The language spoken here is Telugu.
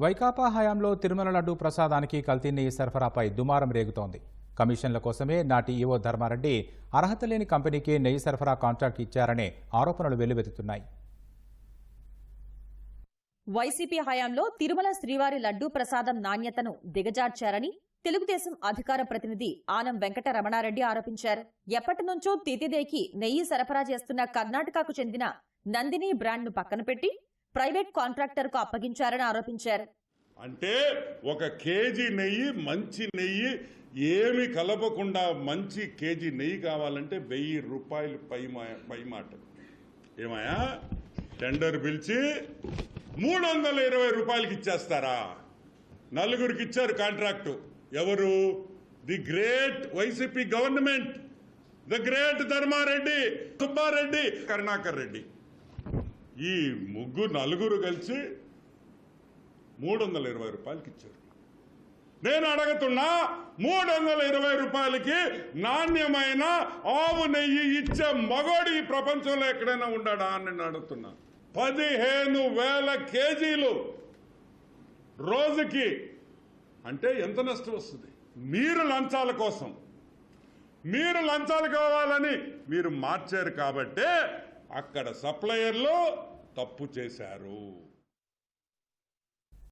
వైకాపా హయాంలో తిరుమల లడ్డు ప్రసాదానికి కల్తీ నెయ్యి సరఫరాపై దుమారం రేగుతోంది. కమిషన్ల కోసమే నాటి ఈవో ధర్మారెడ్డి అర్హత లేని కంపెనీకి నెయ్యి సరఫరా కాంట్రాక్ట్ ఇచ్చారనే ఆరోపణలు వెల్లువెత్తుతున్నాయి. వైసీపీ హయాంలో తిరుమల శ్రీవారి లడ్డూ ప్రసాదం నాణ్యతను దిగజార్చారని తెలుగుదేశం అధికార ప్రతినిధి ఆనం వెంకట రమణారెడ్డి ఆరోపించారు. ఎప్పటి నుంచో తితిదేకి నెయ్యి సరఫరా చేస్తున్న కర్ణాటకకు చెందిన నందిని బ్రాండ్ను పక్కన పెట్టి ప్రైవేట్ కాంట్రాక్టర్కు అప్పగించారని ఆరోపించారు. అంటే ఒక కేజీ నెయ్యి మంచి నెయ్యి ఏమి కలపకుండా మంచి కేజీ నెయ్యి కావాలంటే వెయ్యి రూపాయలు పై మా- పై మాట ఏమయ్యా? టెండర్ పిలిచి మూడు వందల ఇరవై రూపాయలకి ఇచ్చేస్తారా? నలుగురికి ఇచ్చారు కాంట్రాక్టు. ఎవరు? The great YCP government. The great Dharmareddy Subbareddy Karunakar Reddy. ఈ ముగ్గురు నలుగురు కలిసి మూడు వందల ఇరవై రూపాయలకి ఇచ్చారు నేను అడుగుతున్నా మూడు వందల ఇరవై రూపాయలకి నాణ్యమైన ఆవు నెయ్యి ఇచ్చే మగోడు ఈ ప్రపంచంలో ఎక్కడైనా ఉండడా అని నేను అడుగుతున్నా. పదిహేను వేల కేజీలు రోజుకి. అంటే ఎంత నష్టం వస్తుంది? మీరు లంచాల కోసం. మీరు లంచాలు కావాలని మీరు మార్చారు కాబట్టే అక్కడ సప్లయర్లు తప్పు చేశారు.